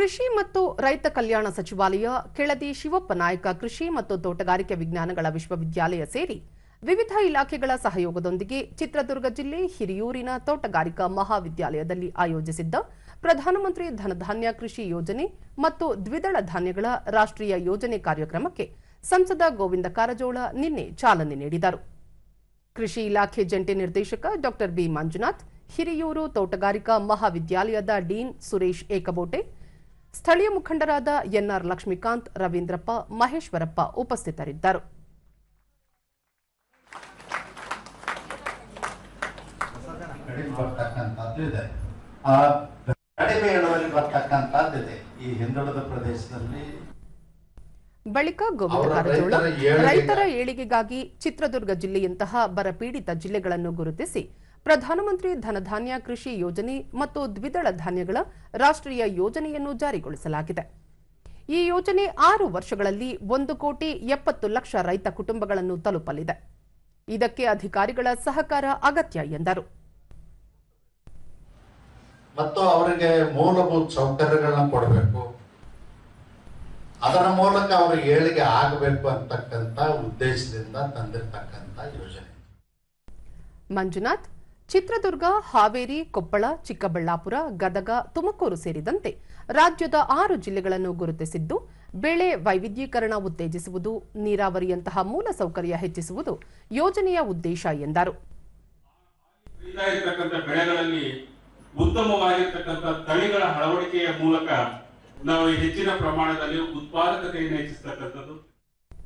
ಕೃಷಿ ಮತ್ತು ರೈತ ಕಲ್ಯಾಣ ಸಚಿವಾಲಯ, ಕೆಳದಿ ಶಿವಪ್ಪ ನಾಯಕ ಕೃಷಿ ಮತ್ತು ತೋಟಗಾರಿಕೆ ವಿಜ್ಞಾನಗಳ ವಿಶ್ವವಿದ್ಯಾಲಯ ಸೇರಿ ವಿವಿಧ ಇಲಾಖೆಗಳ ಸಹಯೋಗದೊಂದಿಗೆ ಚಿತ್ರದುರ್ಗ ಜಿಲ್ಲೆ ಹಿರಿಯೂರಿನ ತೋಟಗಾರಿಕಾ ಮಹಾವಿದ್ಯಾಲಯದಲ್ಲಿ ಆಯೋಜಿಸಿದ್ದ ಪ್ರಧಾನಮಂತ್ರಿ ಧನಧಾನ್ಯ ಕೃಷಿ ಯೋಜನೆ ಮತ್ತು ದ್ವಿದಳ ಧಾನ್ಯಗಳ ರಾಷ್ಟ್ರೀಯ ಯೋಜನೆ ಕಾರ್ಯಕ್ರಮಕ್ಕೆ ಸಂಸದ ಗೋವಿಂದ ಕಾರಜೋಳ ನಿನ್ನೆ ಚಾಲನೆ ನೀಡಿದರು. ಕೃಷಿ ಇಲಾಖೆ ಜಂಟಿ ನಿರ್ದೇಶಕ ಡಾಕ್ಟರ್ ಬಿ ಮಂಜುನಾಥ್, ಹಿರಿಯೂರು ತೋಟಗಾರಿಕಾ ಮಹಾವಿದ್ಯಾಲಯದ ಡೀನ್ ಸುರೇಶ್ ಏಕಬೋಟೆ ಸ್ಥಳೀಯ ಮುಖಂಡರಾದ ಎನ್ಆರ್ ಲಕ್ಷ್ಮೀಕಾಂತ್ ರವೀಂದ್ರಪ್ಪ ಮಹೇಶ್ವರಪ್ಪ ಉಪಸ್ಥಿತರಿದ್ದರು. ಬಳಿಕ ಗೋವಿಂದ ಕಾರಜೋಳ ರೈತರ ಏಳಿಗೆಗಾಗಿ ಚಿತ್ರದುರ್ಗ ಜಿಲ್ಲೆಯಂತಹ ಬರಪೀಡಿತ ಜಿಲ್ಲೆಗಳನ್ನು ಗುರುತಿಸಿ ಪ್ರಧಾನಮಂತ್ರಿ ಧನಧಾನ್ಯ ಕೃಷಿ ಯೋಜನೆ ಮತ್ತು ದ್ವಿದಳ ಧಾನ್ಯಗಳ ರಾಷ್ಟ್ರೀಯ ಯೋಜನೆಯನ್ನು ಜಾರಿಗೊಳಿಸಲಾಗಿದೆ. ಈ ಯೋಜನೆ ಆರು ವರ್ಷಗಳಲ್ಲಿ ಒಂದು ಕೋಟಿ ಎಪ್ಪತ್ತು ಲಕ್ಷ ರೈತ ಕುಟುಂಬಗಳನ್ನು ತಲುಪಲಿದೆ. ಇದಕ್ಕೆ ಅಧಿಕಾರಿಗಳ ಸಹಕಾರ ಅಗತ್ಯ ಎಂದರು. ಮತ್ತು ಅವರಿಗೆ ಮೂಲಭೂತ ಸೌಕರ್ಯಗಳನ್ನ ಕೊಡಬೇಕು. ಅದರ ಮೂಲಕ ಅವರಿಗೆ ಏಳಿಗೆ ಆಗಬೇಕು ಅಂತಕ್ಕಂಥ ಉದ್ದೇಶದಿಂದ ತಂದಿರತಕ್ಕಂಥ ಯೋಜನೆ. ಮಂಜುನಾಥ್ ಚಿತ್ರದುರ್ಗ, ಹಾವೇರಿ, ಕೊಪ್ಪಳ, ಚಿಕ್ಕಬಳ್ಳಾಪುರ, ಗದಗ, ತುಮಕೂರು ಸೇರಿದಂತೆ ರಾಜ್ಯದ ಆರು ಜಿಲ್ಲೆಗಳನ್ನು ಗುರುತಿಸಿದ್ದು, ಬೆಳೆ ವೈವಿಧ್ಯೀಕರಣ ಉತ್ತೇಜಿಸುವುದು, ನೀರಾವರಿಯಂತಹ ಮೂಲಸೌಕರ್ಯ ಹೆಚ್ಚಿಸುವುದು ಯೋಜನೆಯ ಉದ್ದೇಶ ಎಂದರು. ಬೆಳೆಗಳಲ್ಲಿ ಉತ್ತಮವಾಗಿರ್ತಕ್ಕಂಥ ತಳಿಗಳ ಅಳವಡಿಕೆಯ ಮೂಲಕ ನಾವು ಹೆಚ್ಚಿನ ಪ್ರಮಾಣದಲ್ಲಿ ಉತ್ಪಾದಕತೆಯನ್ನು ಹೆಚ್ಚಿಸ್ತಕ್ಕಂಥದ್ದು.